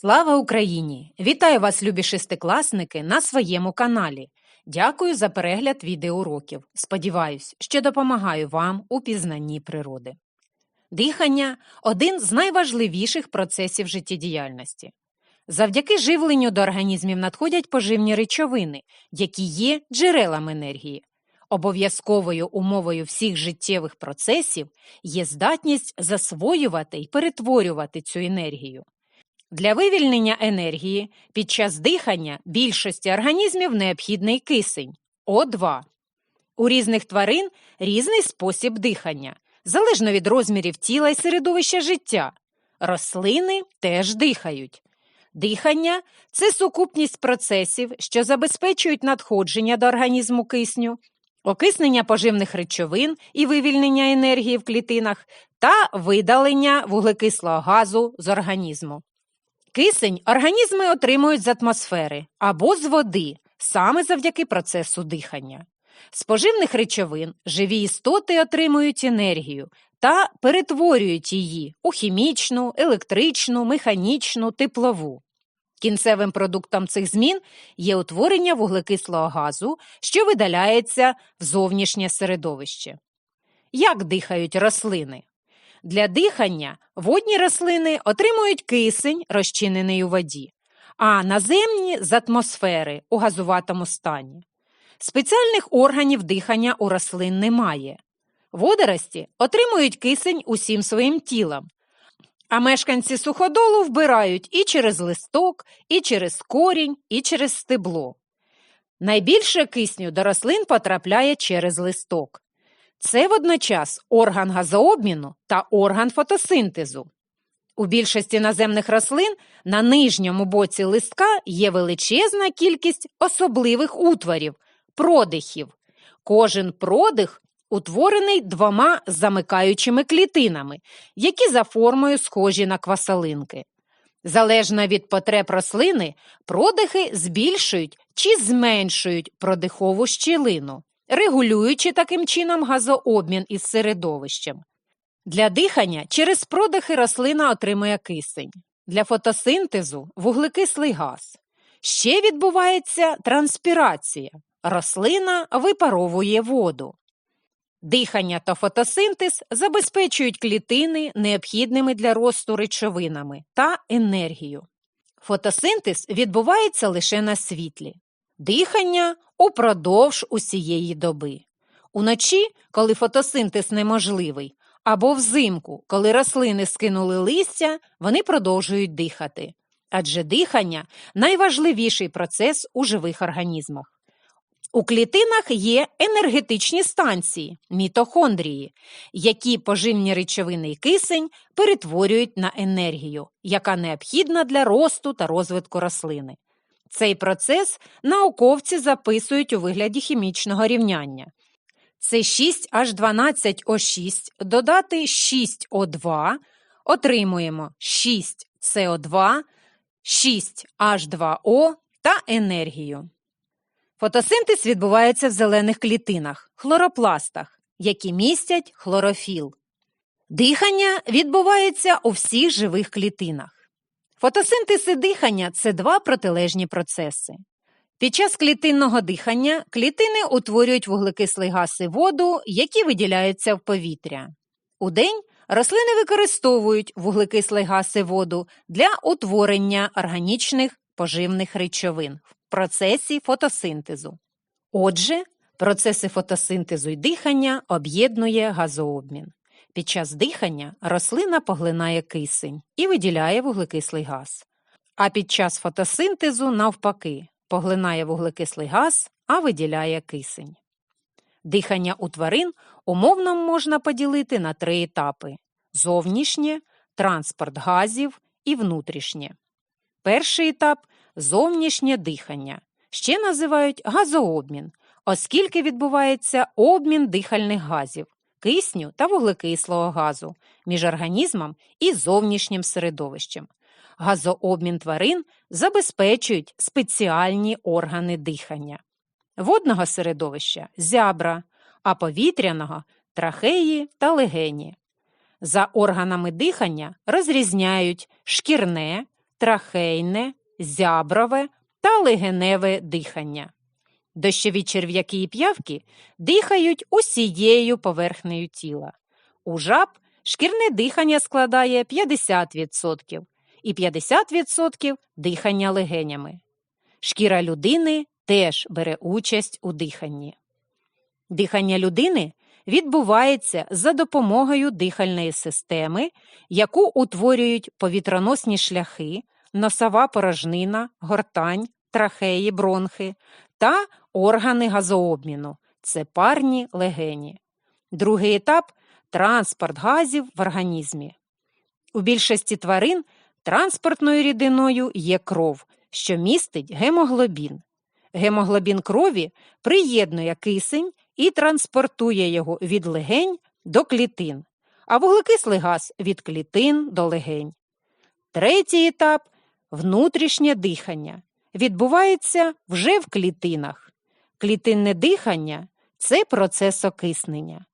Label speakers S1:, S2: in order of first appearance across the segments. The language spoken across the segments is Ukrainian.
S1: Слава Україні! Вітаю вас, любі шестикласники, на своєму каналі. Дякую за перегляд відеоуроків. Сподіваюсь, що допомагаю вам у пізнанні природи. Дихання один з найважливіших процесів життєдіяльності. Завдяки живленню до організмів надходять поживні речовини, які є джерелами енергії. Обов'язковою умовою всіх життєвих процесів є здатність засвоювати і перетворювати цю енергію. Для вивільнення енергії під час дихання більшості організмів необхідний кисень О2. У різних тварин різний спосіб дихання, залежно від розмірів тіла і середовища життя. Рослини теж дихають. Дихання це сукупність процесів, що забезпечують надходження до організму кисню, окиснення поживних речовин і вивільнення енергії в клітинах та видалення вуглекислого газу з організму. Кисень організми отримують з атмосфери або з води, саме завдяки процесу дихання. З поживних речовин живі істоти отримують енергію та перетворюють її у хімічну, електричну, механічну, теплову. Кінцевим продуктом цих змін є утворення вуглекислого газу, що видаляється в зовнішнє середовище. Як дихають рослини? Для дихання водні рослини отримують кисень, розчинений у воді, а наземні з атмосфери у газуватому стані. Спеціальних органів дихання у рослин немає. Водорості отримують кисень усім своїм тілом, а мешканці суходолу вбирають і через листок, і через корінь, і через стебло. Найбільше кисню до рослин потрапляє через листок. Це водночас орган газообміну та орган фотосинтезу. У більшості наземних рослин на нижньому боці листка є величезна кількість особливих утворів, продихів. Кожен продих утворений двома замикаючими клітинами, які за формою схожі на квасолинки. Залежно від потреб рослини, продихи збільшують чи зменшують продихову щілину регулюючи таким чином газообмін із середовищем. Для дихання через продихи рослина отримує кисень, для фотосинтезу вуглекислий газ. Ще відбувається транспірація. Рослина випаровує воду. Дихання та фотосинтез забезпечують клітини необхідними для росту речовинами та енергію. Фотосинтез відбувається лише на світлі. Дихання упродовж усієї доби. Уночі, коли фотосинтез неможливий, або взимку, коли рослини скинули листя, вони продовжують дихати. Адже дихання найважливіший процес у живих організмах. У клітинах є енергетичні станції, мітохондрії, які поживні речовини і кисень перетворюють на енергію, яка необхідна для росту та розвитку рослини. Цей процес науковці записують у вигляді хімічного рівняння. Це 6H12O6 додати 6O2, отримуємо 6CO2, 6H2O та енергію. Фотосинтез відбувається в зелених клітинах, хлоропластах, які містять хлорофіл. Дихання відбувається у всіх живих клітинах. Фотосинтез і дихання це два протилежні процеси. Під час клітинного дихання клітини утворюють вуглекислий газ і воду, які виділяються в повітря. Удень рослини використовують вуглекислий газ і воду для утворення органічних поживних речовин в процесі фотосинтезу. Отже, процеси фотосинтезу і дихання об'єднує газообмін. Під час дихання рослина поглинає кисень і виділяє вуглекислий газ. А під час фотосинтезу, навпаки, поглинає вуглекислий газ, а виділяє кисень. Дихання у тварин умовно можна поділити на три етапи: зовнішнє, транспорт газів і внутрішнє. Перший етап зовнішнє дихання, ще називають газообмін, оскільки відбувається обмін дихальних газів кисню та вуглекислого газу між організмом і зовнішнім середовищем. Газообмін тварин забезпечують спеціальні органи дихання, водного середовища зябра, а повітряного трахеї та легені. За органами дихання розрізняють шкірне, трахейне, зяброве та легеневе дихання. Дощові черв'яки і п'явки дихають усією поверхнею тіла. У жаб шкірне дихання складає 50% і 50% дихання легенями. Шкіра людини теж бере участь у диханні. Дихання людини відбувається за допомогою дихальної системи, яку утворюють повітроносні шляхи, носова порожнина, гортань, трахеї, бронхи та органи газообміну це парні легені. Другий етап транспорт газів в організмі. У більшості тварин транспортною рідиною є кров, що містить гемоглобін. Гемоглобін крові приєднує кисень і транспортує його від легень до клітин, а вуглекислий газ від клітин до легень. Третій етап внутрішнє дихання. Відбувається вже в клітинах. Клітинне дихання це процес окиснення.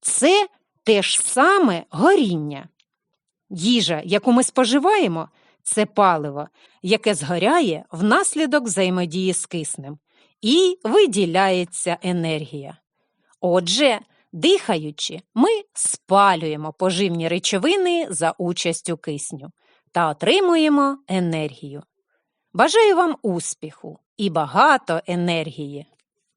S1: Це те ж саме горіння. Їжа, яку ми споживаємо, це паливо, яке згоряє внаслідок взаємодії з киснем, і виділяється енергія. Отже, дихаючи, ми спалюємо поживні речовини за участю кисню та отримуємо енергію. Бажаю вам успіху і багато енергії!